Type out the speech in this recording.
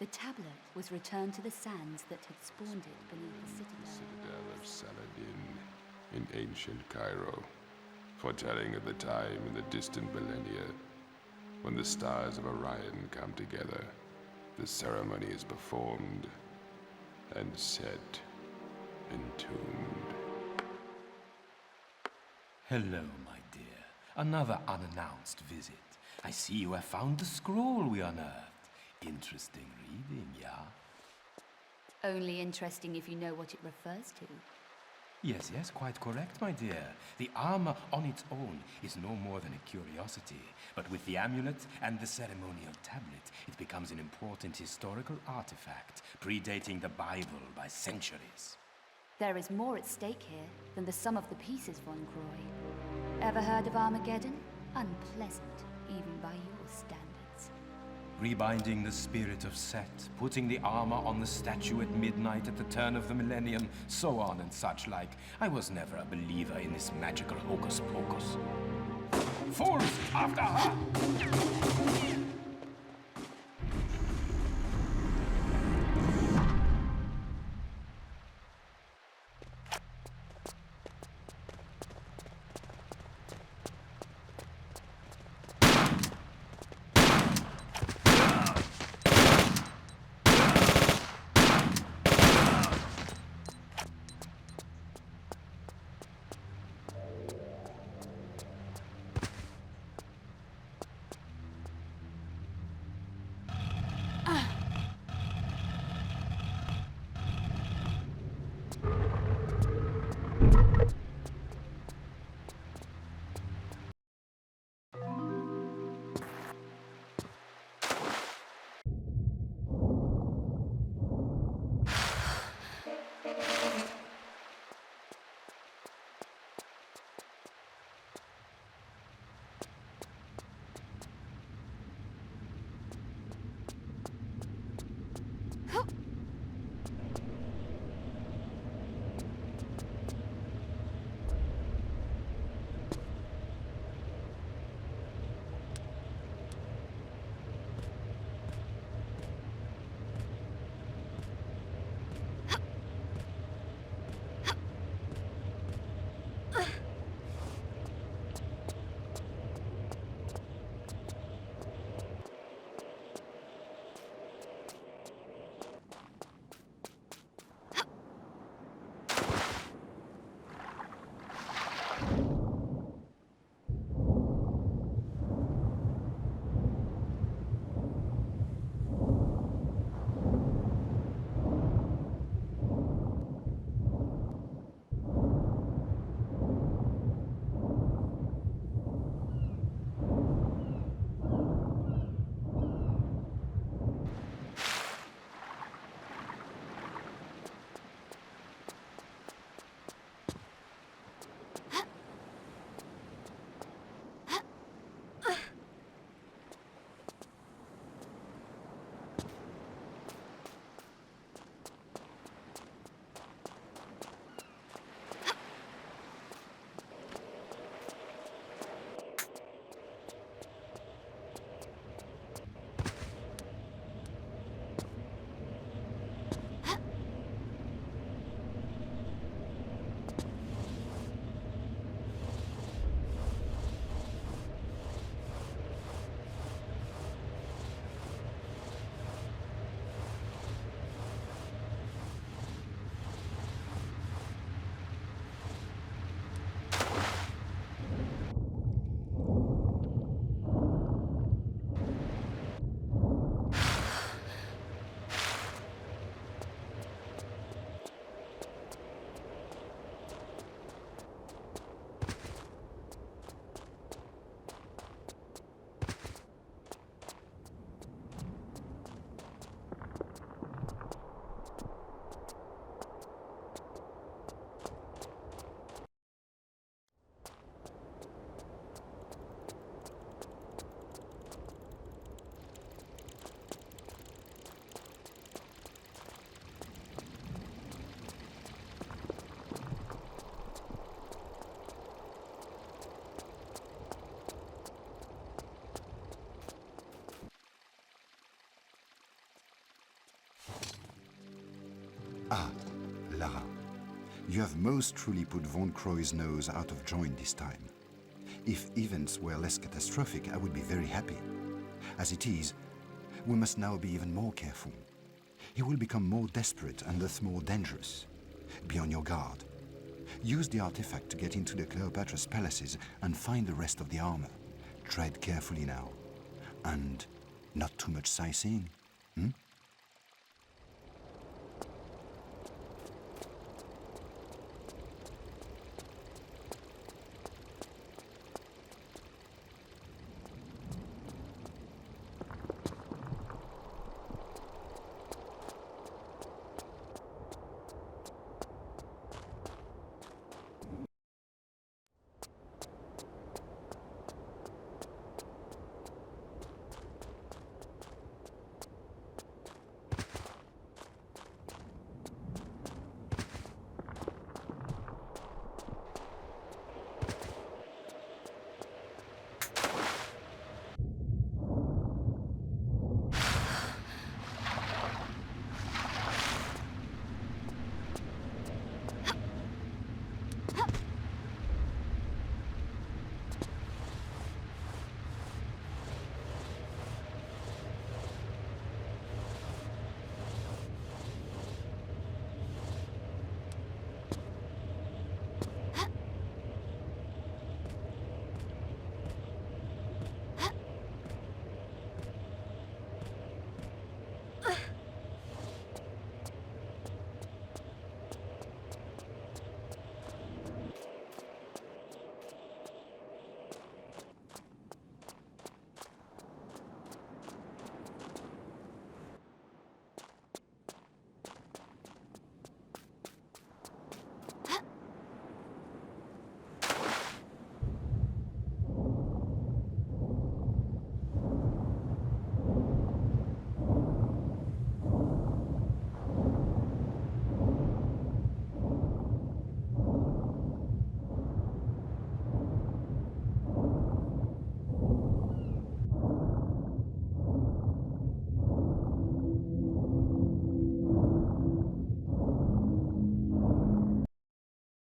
The tablet was returned to the sands that had spawned it beneath the citadel. Citadel of Saladin in ancient Cairo, foretelling of the time in the distant millennia when the stars of Orion come together. The ceremony is performed and set entombed. Hello, my dear. Another unannounced visit. I see you have found the scroll we unearthed. Interesting reading, yeah? Only interesting if you know what it refers to. Yes, yes, quite correct, my dear. The armor on its own is no more than a curiosity, but with the amulet and the ceremonial tablet, it becomes an important historical artifact, predating the Bible by centuries. There is more at stake here than the sum of the pieces, Von Croy. Ever heard of Armageddon? Unpleasant, even by your standards. Rebinding the spirit of Set, putting the armor on the statue at midnight at the turn of the millennium, so on and such like. I was never a believer in this magical hocus pocus. Fools! After her! Ah, Lara. You have most truly put Von Croy's nose out of joint this time. If events were less catastrophic, I would be very happy. As it is, we must now be even more careful. He will become more desperate and thus more dangerous. Be on your guard. Use the artifact to get into the Cleopatra's palaces and find the rest of the armor. Tread carefully now. And not too much sightseeing. Hmm?